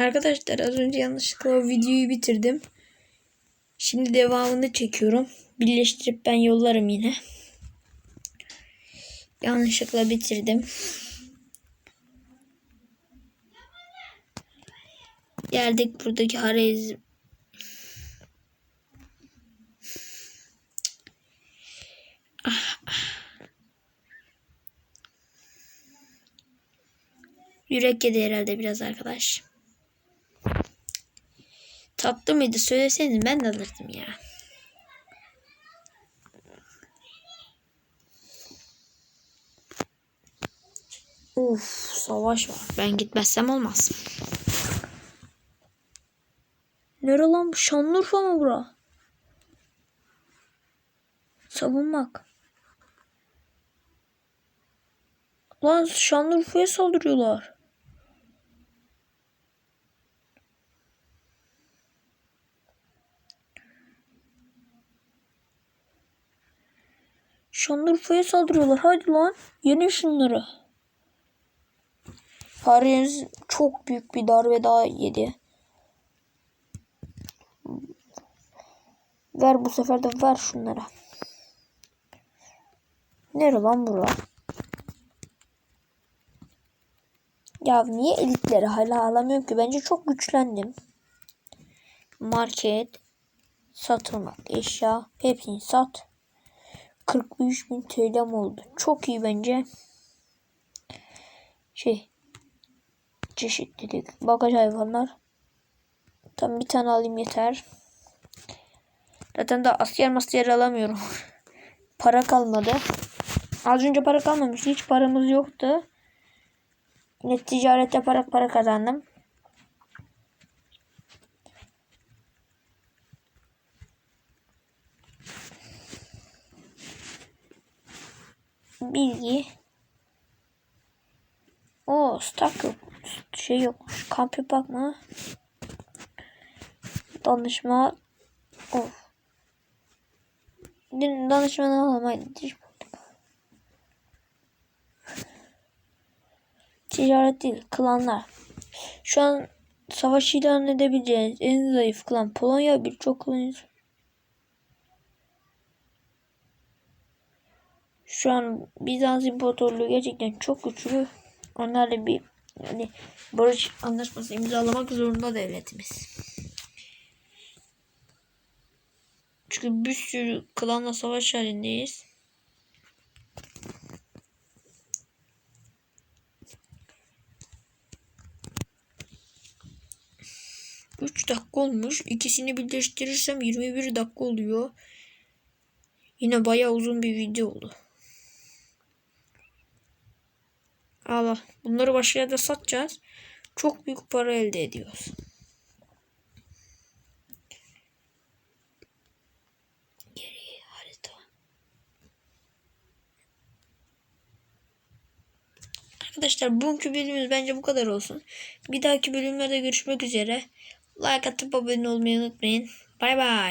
Arkadaşlar az önce yanlışlıkla o videoyu bitirdim. Şimdi devamını çekiyorum. Birleştirip ben yollarım yine. Yanlışlıkla bitirdim. Geldik buradaki harez. Yürek yedi herhalde biraz arkadaş. Tatlı mıydı söyleseniz ben de alırdım ya. Uf savaş var. Ben gitmezsem olmaz. Nere lan bu? Şanlıurfa mı bura? Savunmak. Lan Şanlıurfa'ya saldırıyorlar. Şanlıurfa'ya saldırıyorlar. Hadi lan. Yenin şunları. Paris çok büyük bir darbe daha yedi. Ver bu sefer de ver şunlara. Nere lan bura? Ya niye elitleri hala alamıyorum ki? Bence çok güçlendim. Market. Satılmak. Eşya. Hepsini sat. 43 bin TL'm oldu. Çok iyi bence. Şey. Çeşitlilik. Bagaj hayvanlar. Tam bir tane alayım yeter. Zaten da asker masker alamıyorum. para kalmadı. Az önce para kalmamış. Hiç paramız yoktu. Yine ticarette para para kazandım. Bilgi. O stak yok. Şey yokmuş. Kamp yapak mı? Danışma. Of. Dün danışmanı alamaydı. Ticaret değil. Klanlar. Şu an savaş ilan edebileceğiniz en zayıf klan Polonya birçok klan Şu an Bizans İmparatorluğu gerçekten çok güçlü. Onlarla bir yani barış anlaşması imzalamak zorunda devletimiz. Çünkü bir sürü klanla savaş halindeyiz. Üç dakika olmuş. İkisini birleştirirsem 21 dakika oluyor. Yine bayağı uzun bir video oldu. Allah. Bunları başka yerde satacağız. Çok büyük para elde ediyoruz. Arkadaşlar bugünkü bölümümüz bence bu kadar olsun. Bir dahaki bölümlerde görüşmek üzere. Like atıp abone olmayı unutmayın. Bay bay.